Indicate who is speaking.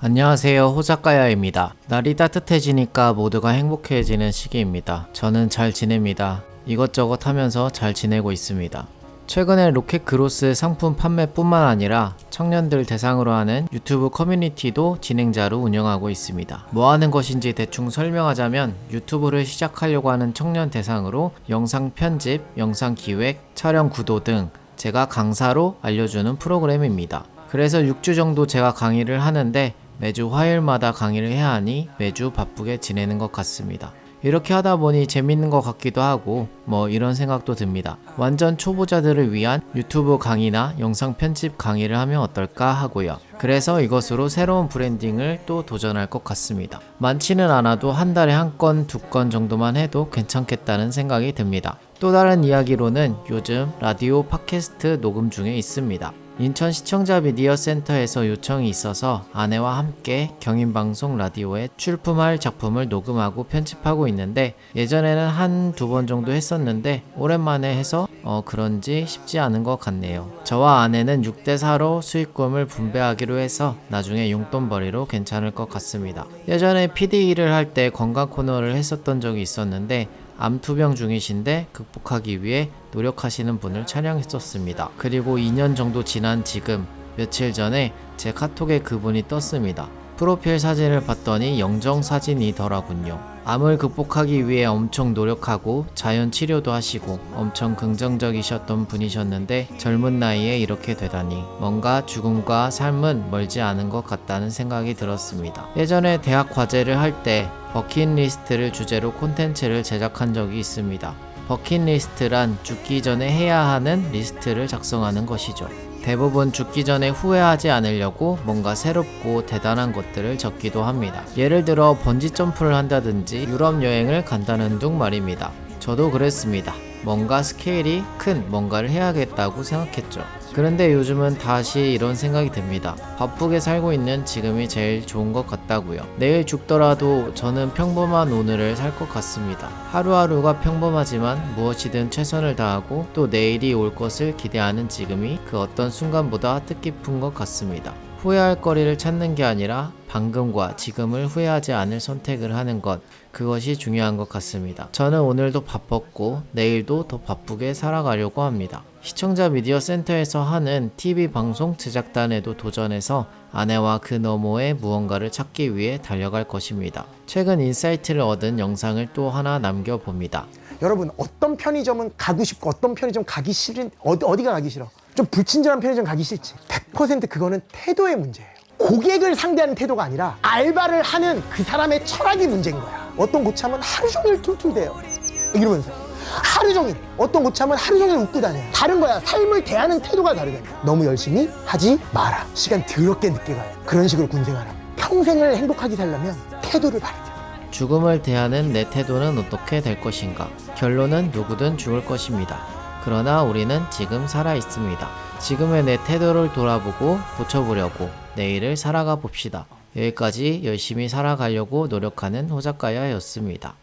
Speaker 1: 안녕하세요. 호작가야입니다. 날이 따뜻해지니까 모두가 행복해지는 시기입니다. 저는 잘 지냅니다. 이것저것 하면서 잘 지내고 있습니다. 최근에 로켓 그로스 상품 판매뿐만 아니라 청년들 대상으로 하는 유튜브 커뮤니티도 진행자로 운영하고 있습니다. 뭐 하는 것인지 대충 설명하자면 유튜브를 시작하려고 하는 청년 대상으로 영상 편집, 영상 기획, 촬영 구도 등 제가 강사로 알려주는 프로그램입니다. 그래서 6주 정도 제가 강의를 하는데 매주 화요일마다 강의를 해야 하니 매주 바쁘게 지내는 것 같습니다. 이렇게 하다 보니 재밌는 것 같기도 하고 뭐 이런 생각도 듭니다. 완전 초보자들을 위한 유튜브 강의나 영상 편집 강의를 하면 어떨까 하고요. 그래서 이것으로 새로운 브랜딩을 또 도전할 것 같습니다. 많지는 않아도 한 달에 한 건, 두 건 정도만 해도 괜찮겠다는 생각이 듭니다. 또 다른 이야기로는 요즘 라디오 팟캐스트 녹음 중에 있습니다. 인천 시청자 미디어 센터에서 요청이 있어서 아내와 함께 경인방송 라디오에 출품할 작품을 녹음하고 편집하고 있는데 예전에는 한 두 번 정도 했었는데 오랜만에 해서 어 그런지 쉽지 않은 것 같네요. 저와 아내는 6대4로 수익금을 분배하기로 해서 나중에 용돈벌이로 괜찮을 것 같습니다. 예전에 PD 일을 할 때 건강 코너를 했었던 적이 있었는데 암 투병 중이신데 극복하기 위해 노력하시는 분을 촬영했었습니다. 그리고 2년 정도 지난 지금 며칠 전에 제 카톡에 그분이 떴습니다. 프로필 사진을 봤더니 영정 사진이더라군요. 암을 극복하기 위해 엄청 노력하고 자연 치료도 하시고 엄청 긍정적이셨던 분이셨는데 젊은 나이에 이렇게 되다니 뭔가 죽음과 삶은 멀지 않은 것 같다는 생각이 들었습니다. 예전에 대학 과제를 할 때 버킷리스트를 주제로 콘텐츠를 제작한 적이 있습니다. 버킷리스트란 죽기 전에 해야 하는 리스트를 작성하는 것이죠. 대부분 죽기 전에 후회하지 않으려고 뭔가 새롭고 대단한 것들을 적기도 합니다. 예를 들어 번지 점프를 한다든지 유럽 여행을 간다는 둥 말입니다. 저도 그랬습니다. 뭔가 스케일이 큰 뭔가를 해야겠다고 생각했죠. 그런데 요즘은 다시 이런 생각이 듭니다. 바쁘게 살고 있는 지금이 제일 좋은 것 같다고요. 내일 죽더라도 저는 평범한 오늘을 살 것 같습니다. 하루하루가 평범하지만 무엇이든 최선을 다하고 또 내일이 올 것을 기대하는 지금이 그 어떤 순간보다 뜻깊은 것 같습니다. 후회할 거리를 찾는 게 아니라 방금과 지금을 후회하지 않을 선택을 하는 것 그것이 중요한 것 같습니다. 저는 오늘도 바빴고 내일도 더 바쁘게 살아가려고 합니다. 시청자 미디어 센터에서 하는 TV 방송 제작단에도 도전해서 아내와 그 너머의 무언가를 찾기 위해 달려갈 것입니다. 최근 인사이트를 얻은 영상을 또 하나 남겨봅니다.
Speaker 2: 여러분 어떤 편의점은 가고 싶고 어떤 편의점 가기 싫은 어디, 어디가 가기 싫어 좀 불친절한 편의점 가기 싫지. 100% 그거는 태도의 문제예요. 고객을 상대하는 태도가 아니라 알바를 하는 그 사람의 철학이 문제인 거야. 어떤 고참은 하루 종일 툴툴대요. 이러면서. 하루 종일. 어떤 고참은 하루 종일 웃고 다녀요. 다른 거야. 삶을 대하는 태도가 다르다니까 너무 열심히 하지 마라. 시간 더럽게 늦게 가요. 그런 식으로 군생활하 평생을 행복하게 살려면 태도를 바르자.
Speaker 1: 죽음을 대하는 내 태도는 어떻게 될 것인가? 결론은 누구든 죽을 것입니다. 그러나 우리는 지금 살아 있습니다. 지금의 내 태도를 돌아보고 고쳐보려고 내일을 살아가 봅시다. 여기까지 열심히 살아가려고 노력하는 호작가야였습니다.